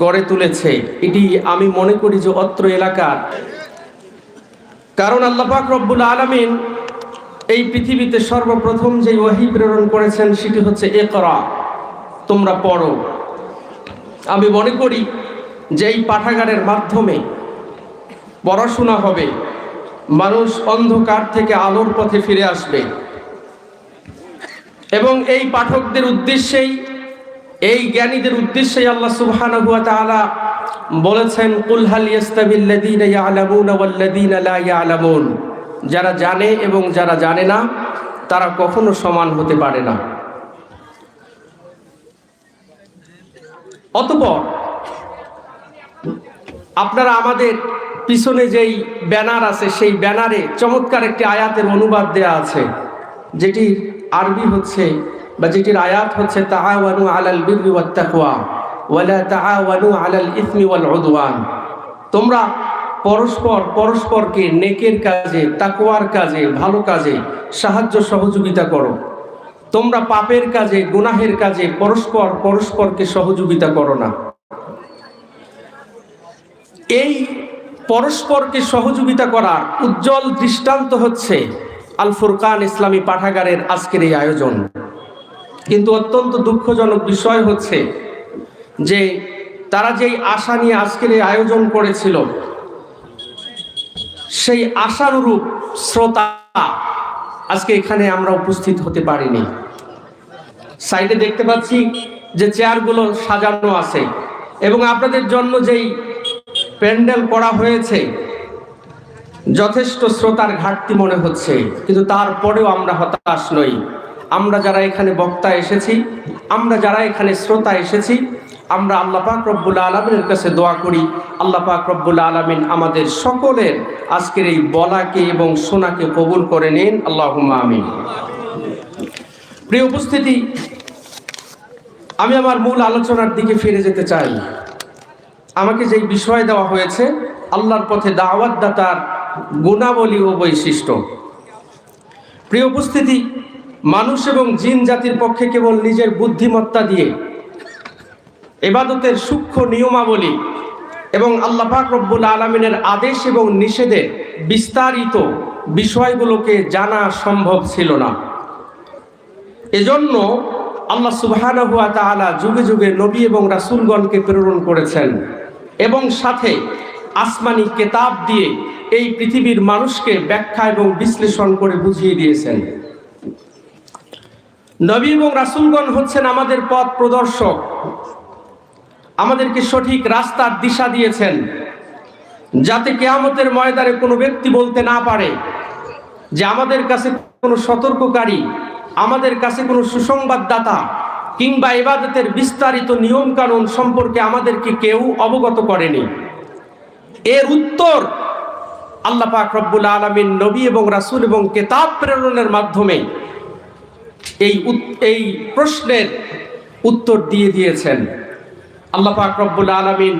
গড়ে তুলেছে। এটি আমি মনে করি যে অত্র এলাকার। কারণ আল্লাপাক রব্বুল আলমিন এই পৃথিবীতে সর্বপ্রথম যে ওয়াহি প্রেরণ করেছেন সেটি হচ্ছে এ করা তোমরা পড়ো। আমি মনে করি যে এই পাঠাগারের মাধ্যমে পড়াশোনা হবে। মানুষ অন্ধকার থেকে আলোর পথে ফিরে আসবে। এবং এই পাঠকদের উদ্দেশ্যেই এই জ্ঞানীদের উদ্দেশ্যে আল্লাহ সুবহানাহু ওয়া তাআলা বলেছেন, কুল হাল ইয়াস্তাবিল্লাযীনা ইয়ালামুনা ওয়াল্লাযীনা লা ইয়ালামুন। যারা জানে এবং যারা জানে না, তারা কখনো সমান হতে পারে না। অতঃপর আপনারা আমাদের পিছনে যেই ব্যানার আছে, সেই ব্যানারে চমৎকার একটি আয়াতের অনুবাদ দেয়া আছে যেটি আরবি হচ্ছে বা যেটির আয়াত হচ্ছে, তাআওয়ানু আলাল বিররি ওয়াত ওয়ালা তাআওয়ানু আলাল ইসমি ওয়াল উদওয়ান। তোমরা পরস্পর, পরস্পরকে নেকের কাজে, তাকওয়ার কাজে, ভালো কাজে সাহায্য সহযোগিতা করো। তোমরা পাপের কাজে, গুনাহের কাজে পরস্পর, পরস্পরকে সহযোগিতা করো না। এই পরস্পরকে সহযোগিতা করার উজ্জ্বল দৃষ্টান্ত হচ্ছে আল ফুরকান ইসলামী পাঠাগারের আজকের এই আয়োজন। কিন্তু অত্যন্ত দুঃখজনক বিষয় হচ্ছে যে তারা যেই আশা নিয়ে আজকের এই আয়োজন করেছিল, সেই আশানুরূপ শ্রোতা আজকে এখানে আমরা উপস্থিত হতে পারিনি। সাইডে দেখতে পাচ্ছি যে চেয়ারগুলো সাজানো আছে এবং আপনাদের জন্য যেই প্যান্ডেল করা হয়েছে, যথেষ্ট শ্রোতার ঘাটতি মনে হচ্ছে, কিন্তু তারপরেও আমরা হতাশ নই। আমরা যারা এখানে বক্তা এসেছি, আমরা যারা এখানে শ্রোতা এসেছি, আমরা আল্লাহ পাক রব্বুল আলমিনের কাছে দোয়া করি। আল্লাহ পাক রব্বুল আলমিন আমাদের সকলের আজকের এই বলাকে এবং সোনাকে কবুল করে নিন। আল্লাহ আমিন। প্রিয় উপস্থিতি, আমি আমার মূল আলোচনার দিকে ফিরে যেতে চাই। আমাকে যেই বিষয় দেওয়া হয়েছে, আল্লাহর পথে দাওয়াত দাতার গুণাবলী ও বৈশিষ্ট্য। প্রিয় উপস্থিতি মানুষ এবং জিন জাতির পক্ষে কেবল নিজের বুদ্ধিমত্তা দিয়ে এবাদতের সূক্ষ্ম নিয়মাবলী এবং আল্লাহ পাক রব্বুল আলমিনের আদেশ এবং নিষেধের বিস্তারিত বিষয়গুলোকে জানা সম্ভব ছিল না। এজন্য আল্লাহ সুবহানাহু ওয়া তাআলা যুগে যুগে নবী এবং রাসুলগণকে প্রেরণ করেছেন এবং সাথে আসমানি কেতাব দিয়ে এই পৃথিবীর মানুষকে ব্যাখ্যা এবং বিশ্লেষণ করে বুঝিয়ে দিয়েছেন। নবী এবং রাসূলগণ হচ্ছেন আমাদের পথ প্রদর্শক। আমাদেরকে সঠিক রাস্তার দিশা দিয়েছেন। যাতে কেয়ামতের ময়দানে কোনো ব্যক্তি বলতে না পারে যে আমাদের কাছে কোনো সতর্ককারী, আমাদের কাছে কোনো সুসংবাদদাতা কিংবা ইবাদতের বিস্তারিত নিয়ম কানুন সম্পর্কে আমাদেরকে কেউ অবগত করেনি। এর উত্তর আল্লাহ পাক রব্বুল আলমিন নবী এবং রাসূল এবং কেতাব প্রেরণের মাধ্যমে এই এই প্রশ্নের উত্তর দিয়ে দিয়েছেন। আল্লাহ পাক রব্বুল আলমিন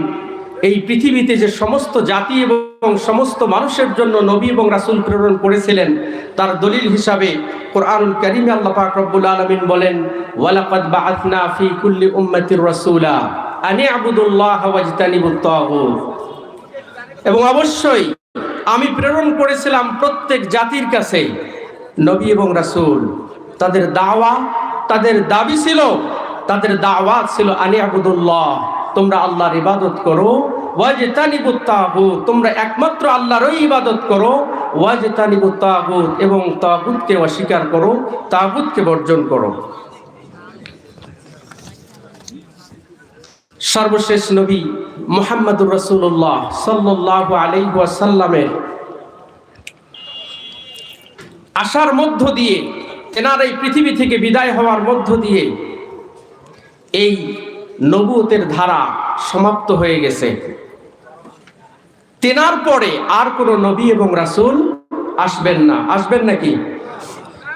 এই পৃথিবীতে যে সমস্ত জাতি এবং সমস্ত মানুষের জন্য নবী এবং রাসূল প্রেরণ করেছিলেন, তার দলিল হিসাবে কোরআনুল কারীমে আল্লাহ পাক রব্বুল আলামিন বলেন কুল্লি আনি এবং অবশ্যই আমি প্রেরণ করেছিলাম প্রত্যেক জাতির কাছে নবী এবং রাসূল। তাদের দাওয়া তাদের দাবি ছিল, তাদের দাওয়াত ছিল আনি আবুদুল্লাহ তোমরা আল্লাহর ইবাদত করো, ওয়াজতানিবুত তাগুত, তোমরা একমাত্র আল্লাহরই ইবাদত করো, ওয়াজতানিবুত তাগুত এবং তাগুতকে অস্বীকার করো, তাগুতকে বর্জন করো। সর্বশেষ নবী মোহাম্মদুর রসুল্লাহ সাল্লাহ আলাইসাল্লামের আসার মধ্য দিয়ে এনার এই পৃথিবী থেকে বিদায় হওয়ার মধ্য দিয়ে এই নবুতের ধারা সমাপ্ত হয়ে গেছে। তেনার পরে আর কোন নবী এবং রাসূল আসবেন না। আসবেন নাকি?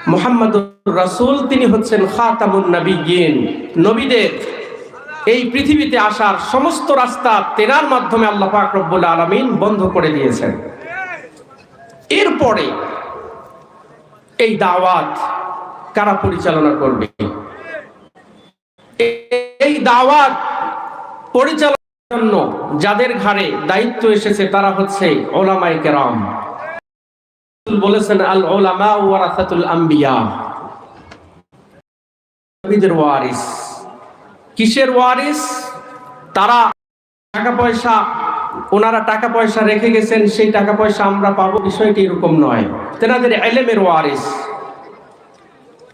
মোহাম্মদ রাসূল, তিনি হচ্ছেন খাতামুন নবীন নবীদের এই পৃথিবীতে আসার সমস্ত রাস্তা তেনার মাধ্যমে আল্লাহ পাক আলামিন বন্ধ করে দিয়েছেন। এরপরে এই দাওয়াত কারা পরিচালনা করবে? এই দাওয়াত পরিচালনা জন্য যাদের ঘাড়ে দায়িত্ব এসেছে তারা হচ্ছে ওলামাই কেরাম। বলেছেন, আল ওলামা ওয়ারাসাতুল আম্বিয়া। নবীদের ওয়ারিস। কিসের ওয়ারিস? তারা টাকা পয়সা, ওনারা টাকা পয়সা রেখে গেছেন, সেই টাকা পয়সা আমরা পাবো। বিষয়টি এরকম নয়। তেনাদের এলেমের ওয়ারিস।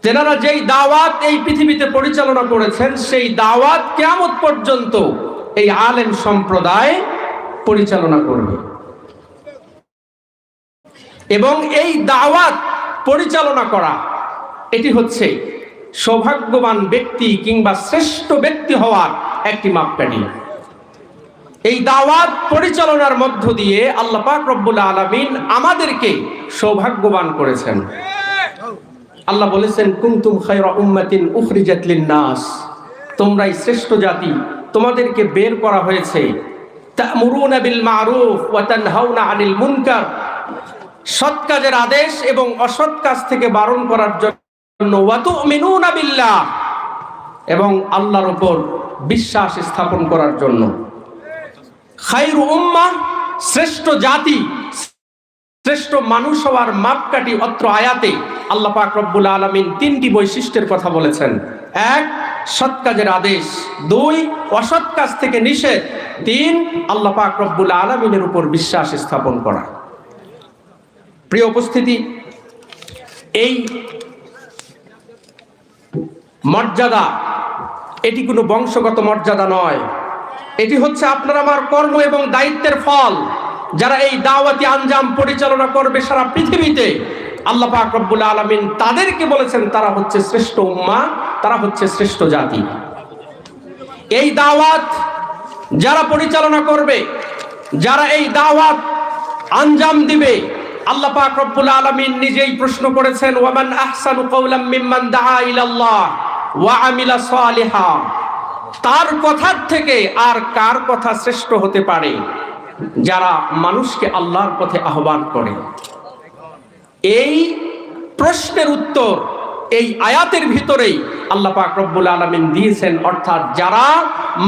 তেনারা যেই দাওয়াত এই পৃথিবীতে পরিচালনা করেছেন, সেই দাওয়াত কেমন পর্যন্ত এই আলেম সম্প্রদায় পরিচালনা করবে। এবং এই দাওয়াত পরিচালনা করা, এটি হচ্ছে সৌভাগ্যবান ব্যক্তি কিংবা শ্রেষ্ঠ ব্যক্তি হওয়ার একটি মাপকাঠি। এই দাওয়াত পরিচালনার মধ্য দিয়ে আল্লাহ পাক রব্বুল আলামিন আমাদেরকে সৌভাগ্যবান করেছেন। আল্লাহ বলেছেন খায়রা উম্মাতিন লিন-নাস। তোমরাই শ্রেষ্ঠ জাতি, তোমাদেরকে বের করা হয়েছে। তা'মুরুনা বিল মা'রুফ ওয়া তানহাউনা আনিল মুনকার। সৎ কাজের আদেশ এবং অসৎ কাজ থেকে বারণ করার জন্য ওয়া তু'মিনুনা বিল্লাহ। এবং আল্লাহর উপর বিশ্বাস স্থাপন করার জন্য। খায়রু উম্মাহ, শ্রেষ্ঠ জাতি শ্রেষ্ঠ মানুষ হওয়ার মাপকাঠি অত্র আয়াতে আল্লাহ পাক রব্বুল আলামিন তিনটি বৈশিষ্ট্যের কথা বলেছেন। এক, সৎ কাজের আদেশ। দুই, অসৎ কাজ থেকে নিষেধ। তিন, আল্লাহ পাক রব্বুল আলামিনের উপর বিশ্বাস স্থাপন করা। প্রিয় উপস্থিতি, এই মর্যাদা, এটি কোনো বংশগত মর্যাদা নয়। এটি হচ্ছে আপনার আমার কর্ম এবং দায়িত্বের ফল। যারা এই দাওয়াতি আঞ্জাম পরিচালনা করবে সারা পৃথিবীতে, আল্লাহ পাক রব্বুল আলামিন তাদেরকে বলেছেন, তারা হচ্ছে শ্রেষ্ঠ উম্মা, তারা হচ্ছে শ্রেষ্ঠ জাতি। এই দাওয়াত যারা পরিচালনা করবে, যারা এই দাওয়াত আঞ্জাম দিবে, আল্লাহ পাক রব্বুল আলামিন নিজেই প্রশ্ন করেছেন, ওয়ামান আহসানু কওলাম মিম্মান দাআ ইলাল্লাহ ওয়া আমিলা সালিহা? তার কথার থেকে আর কার কথা শ্রেষ্ঠ হতে পারে? যারা মানুষকে আল্লাহর পথে আহ্বান করে। এই প্রশ্নের উত্তর এই আয়াতের ভিতরেই আল্লাহ পাক রব্বুল আলামিন দিয়েছেন, অর্থাৎ যারা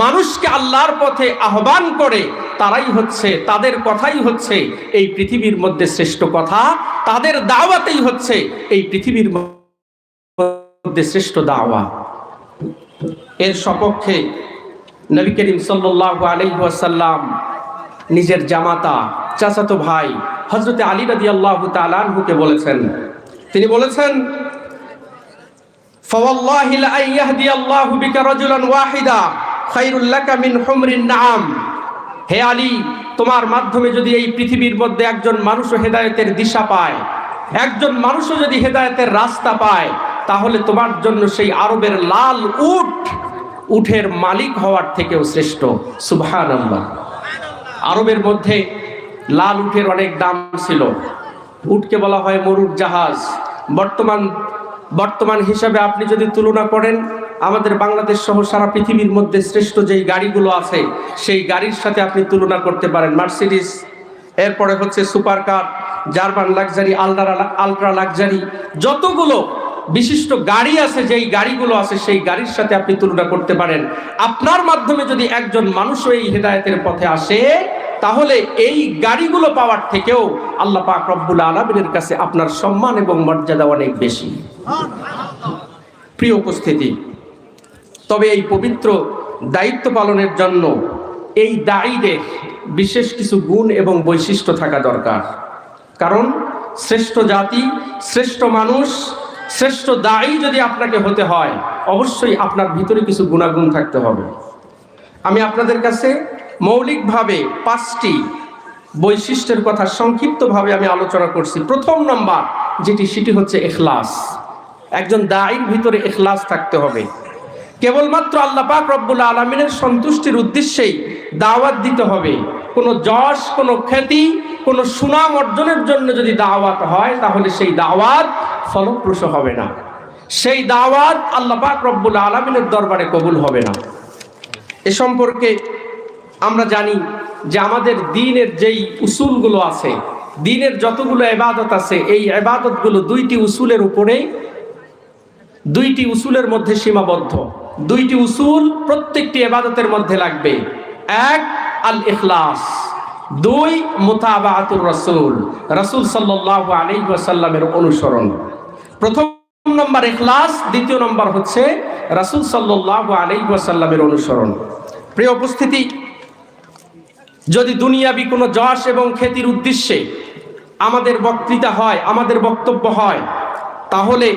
মানুষকে আল্লাহর পথে আহ্বান করে, তারাই হচ্ছে, তাদের কথাই হচ্ছে এই পৃথিবীর মধ্যে শ্রেষ্ঠ কথা, তাদের দাওয়াতেই হচ্ছে এই পৃথিবীর মধ্যে শ্রেষ্ঠ দাওয়া। এর সপক্ষে নবী করিম সাল্লাল্লাহু আলাইহি ওয়াসাল্লাম নিজের জামাতা, চাচাতো ভাই হজরত আলী রাজি আল্লাহ তালানহুকে বলেছেন। তিনি বলেছেন ওয়াহিদা হুমরিন নাম তোমার মাধ্যমে যদি এই পৃথিবীর মধ্যে একজন মানুষও দিশা পায়, একজন মানুষও যদি রাস্তা পায়, তাহলে তোমার জন্য সেই আরবের লাল উঠ, উঠের মালিক হওয়ার থেকেও শ্রেষ্ঠ। সুবহানাল্লাহ। আরবের মধ্যে লাল উঠের অনেক দাম ছিল। উটকে বলা হয় মরুর জাহাজ। বর্তমান বর্তমান হিসাবে আপনি যদি তুলনা করেন, আমাদের বাংলাদেশ সহ সারা পৃথিবীর মধ্যে শ্রেষ্ঠ যেই গাড়িগুলো আছে, সেই গাড়ির সাথে আপনি তুলনা করতে পারেন। মার্সিডিস, এরপরে হচ্ছে super car German luxury ultra ultra luxury, যতগুলো বিশিষ্ট গাড়ি আছে, যেই গাড়িগুলো আছে, সেই গাড়ির সাথে আপনি তুলনা করতে পারেন। আপনার মাধ্যমে যদি একজন মানুষও এই হেদায়েতের পথে আসে, তাহলে এই গাড়িগুলো পাওয়ার থেকেও আল্লাহ পাক রব্বুল আলমিনের কাছে আপনার সম্মান এবং মর্যাদা অনেক বেশি। প্রিয় উপস্থিতি, তবে এই পবিত্র দায়িত্ব পালনের জন্য এই দায়ীদের বিশেষ কিছু গুণ এবং বৈশিষ্ট্য থাকা দরকার। কারণ শ্রেষ্ঠ জাতি, শ্রেষ্ঠ মানুষ শ্রেষ্ঠ দায়ী যদি আপনাকে হতে হয়, অবশ্যই আপনার ভিতরে কিছু গুণাগুণ থাকতে হবে। আমি আপনাদের কাছে মৌলিকভাবে পাঁচটি বৈশিষ্ট্যের কথা সংক্ষিপ্তভাবে আমি আলোচনা করছি। প্রথম নম্বর যেটি, সেটি হচ্ছে এখলাস একজন দায়ীর ভিতরে এখলাস থাকতে হবে। কেবলমাত্র আল্লাহ পাক রব্বুল আলমিনের সন্তুষ্টির উদ্দেশ্যেই দাওয়াত দিতে হবে। কোনো যশ, কোনো খ্যাতি কোনো সুনাম অর্জনের জন্য যদি দাওয়াত হয়, তাহলে সেই দাওয়াত ফলপ্রসূ হবে না। সেই দাওয়াত আল্লাহ পাক রব্বুল আলমিনের দরবারে কবুল হবে না। এ সম্পর্কে আমরা জানি যে আমাদের দিনের যেই উসুলগুলো আছে, দিনের যতগুলো এবাদত আছে, এই এবাদতগুলো দুইটি উসুলের উপরে দুইটি উসুলের মধ্যে সীমাবদ্ধ। দুইটি উসুল প্রত্যেকটি এবাদতের মধ্যে লাগবে। এক আল ইখলাস দুই মুতাবাতুর রাসূল রাসূল সাল্লাল্লাহু আলাইহি ওয়াসাল্লামের অনুসরণ প্রথম নম্বর ইখলাস, দ্বিতীয় নম্বর হচ্ছে রাসূল সাল্লাল্লাহু আলাইহি ওয়াসাল্লামের অনুসরণ প্রিয় উপস্থিতি, যদি দুনিয়াবি কোনো যশ এবং খ্যাতির উদ্দেশ্যে আমাদের বক্তৃতা হয়, আমাদের বক্তব্য হয়, তাহলে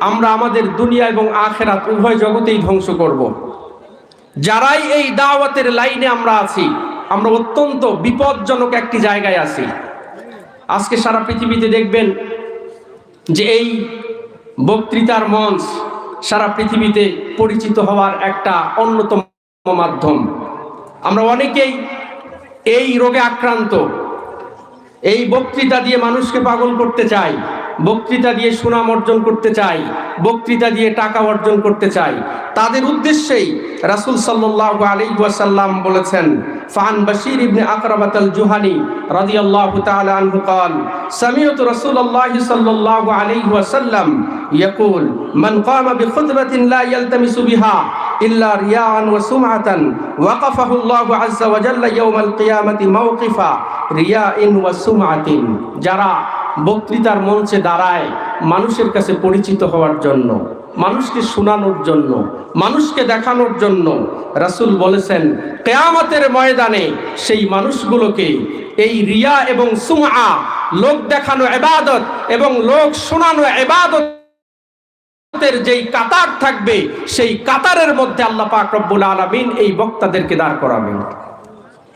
আমরা আমাদের দুনিয়া এবং আখেরাত উভয় জগতেই ধ্বংস করব। যারাই এই দাওয়াতের লাইনে আমরা আছি আমরা অত্যন্ত বিপজ্জনক একটি জায়গায় আছি। আজকে সারা পৃথিবীতে দেখবেন যে এই বক্তৃতার মঞ্চ সারা পৃথিবীতে পরিচিত হওয়ার একটা অন্যতম মাধ্যম। আমরা অনেকেই এই রোগে আক্রান্ত, এই বক্তৃতা দিয়ে মানুষকে পাগল করতে চাই। বক্তৃতা দিয়ে সুনাম অর্জন করতে চাই বক্তৃতা দিয়ে টাকা অর্জন করতে চাই তাদের উদ্দেশ্যেই রাসূল সাল্লাল্লাহু আলাইহি ওয়াসাল্লাম বলেছেন ফান বাশির ইবনে আকরাবাত আল জুহানি রাদিয়াল্লাহু তাআলা আনহু قال سمعت رسول الله صلى الله عليه وسلم يقول من قام بخطبة لا يلتمس بها إلا رياء وسمعة وقفه الله عز وجل يوم القيامة موقفا رياء وسمعة যারা বক্তৃতার মঞ্চে দাঁড়ায় মানুষের কাছে পরিচিত হওয়ার জন্য, মানুষকে শোনানোর জন্য, মানুষকে দেখানোর জন্য রাসূল বলেছেন, কেয়ামতের ময়দানে সেই মানুষগুলোকে এই রিয়া এবং সুমা লোক দেখানো এবাদত এবং লোক শোনানো এবাদত যেই কাতার থাকবে, সেই কাতারের মধ্যে আল্লাহ পাক আলামিন এই বক্তাদেরকে দাঁড় করাবেন।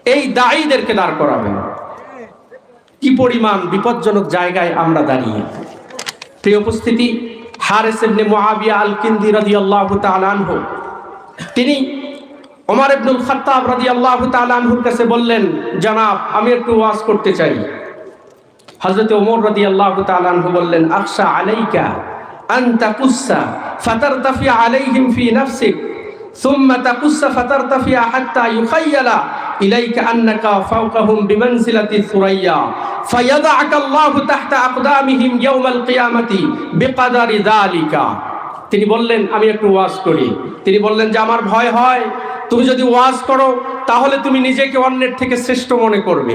এই দায়ীদেরকে দাঁড় করাবেন। কি পরিমাণ বিপজ্জনক জায়গায় আমরা দাঁড়িয়ে প্রিয় উপস্থিতি হারেস ইবনে মুআবিয়া আল কিন্দি রাদিয়াল্লাহু তাআলা আনহু তিনি ওমর ইবনুল খাত্তাব রাদিয়াল্লাহু তাআলা আনহুর কাছে বললেন জনাব আমি একটু ওয়াজ করতে চাই হযরত ওমর রাদিয়াল্লাহু তাআলা আনহু বললেন আখশা আলাইকা আন তাকুসা ফাতারতাফি আলাইহিম ফি নাফসিক ثم تقص فترتفع حتى يخيل ইলাইকা আন্নাকা ফাওকাহুম বিমানসিলাতি সুরাইয়া। ফায়াদাআকা আল্লাহু তাহতা আকদামিহিম ইয়াউমাল কিয়ামাতি বিকাদারি যালিকা। তিনি বললেন, আমি একটু ওয়াজ করি। তিনি বললেন যে, আমার ভয় হয়। তুমি যদি ওয়াজ করো, তাহলে তুমি নিজেকে অন্যের থেকে শ্রেষ্ঠ মনে করবে।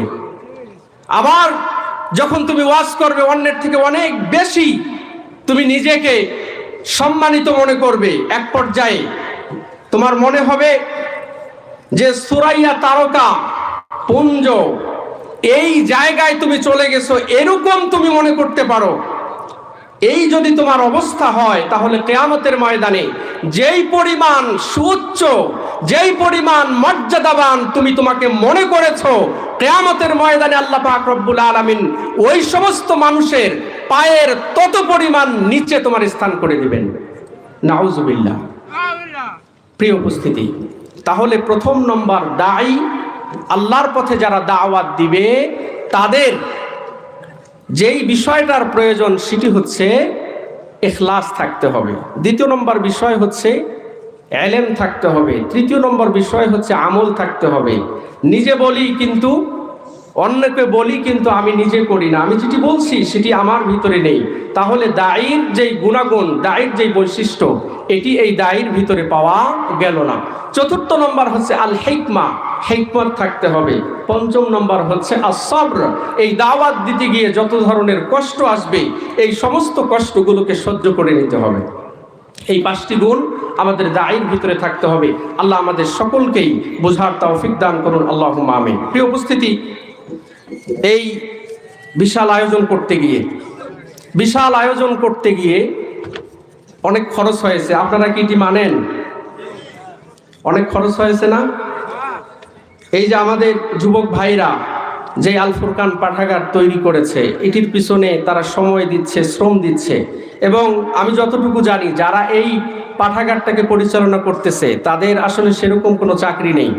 আবার যখন তুমি ওয়াজ করবে, অন্যের থেকে অনেক বেশি তুমি নিজেকে সম্মানিত মনে করবে। এক পর্যায়ে তোমার মনে হবে যে সুরাইয়া তারকা পুঞ্জ এই জায়গায় তুমি চলে গেছো এরকম তুমি মনে করতে পারো। এই যদি তোমার অবস্থা হয় তাহলে কেয়ামতের ময়দানে যেই পরিমাণ সুউচ্চ যেই পরিমাণ মর্যাদাবান তুমি তোমাকে মনে করেছ কেয়ামতের ময়দানে আল্লাহ পাক রব্বুল আলামিন ওই সমস্ত মানুষের পায়ের তত পরিমাণ নিচে তোমার স্থান করে দিবেন। নাউজুবিল্লাহ। প্রিয় উপস্থিতি তাহলে প্রথম নম্বর দায়ী আল্লাহর পথে যারা দাওয়াত দিবে, তাদের যেই বিষয়টার প্রয়োজন সেটি হচ্ছে এখলাস থাকতে হবে। দ্বিতীয় নম্বর বিষয় হচ্ছে এলেম থাকতে হবে। তৃতীয় নম্বর বিষয় হচ্ছে আমল থাকতে হবে। নিজে বলি কিন্তু, অন্যকে বলি কিন্তু আমি নিজে করি না। আমি যেটি বলছি সেটি আমার ভিতরে নেই। তাহলে দায়ের যেই গুণাগুণ দায়ের যেই বৈশিষ্ট্য এটি এই দায়ের ভিতরে পাওয়া গেল না। চতুর্থ নম্বর হচ্ছে আল হেকমা হেকমত থাকতে হবে। পঞ্চম নম্বর হচ্ছে আসব্র এই দাওয়াত দিতে গিয়ে যত ধরনের কষ্ট আসবে, এই সমস্ত কষ্টগুলোকে সহ্য করে নিতে হবে। এই পাঁচটি গুণ আমাদের দায়ের ভিতরে থাকতে হবে। আল্লাহ আমাদের সকলকেই বোঝার তৌফিক দান করুন। আল্লাহ আমিন। প্রিয় উপস্থিতি, এই বিশাল আয়োজন করতে গিয়ে, বিশাল আয়োজন করতে গিয়ে অনেক খরচ হয়েছে। আপনারা কি এটি মানেন? অনেক খরচ হয়েছে না? এই যে আমাদের যুবক ভাইরা যে আল ফুরকান পাঠাগার তৈরি করেছে, এটির পিছনে তারা সময় দিচ্ছে, শ্রম দিচ্ছে এবং আমি যতটুকু জানি, যারা এই পাঠাগারটাকে পরিচালনা করতেছে, তাদের আসলে সেরকম কোনো চাকরি নেই।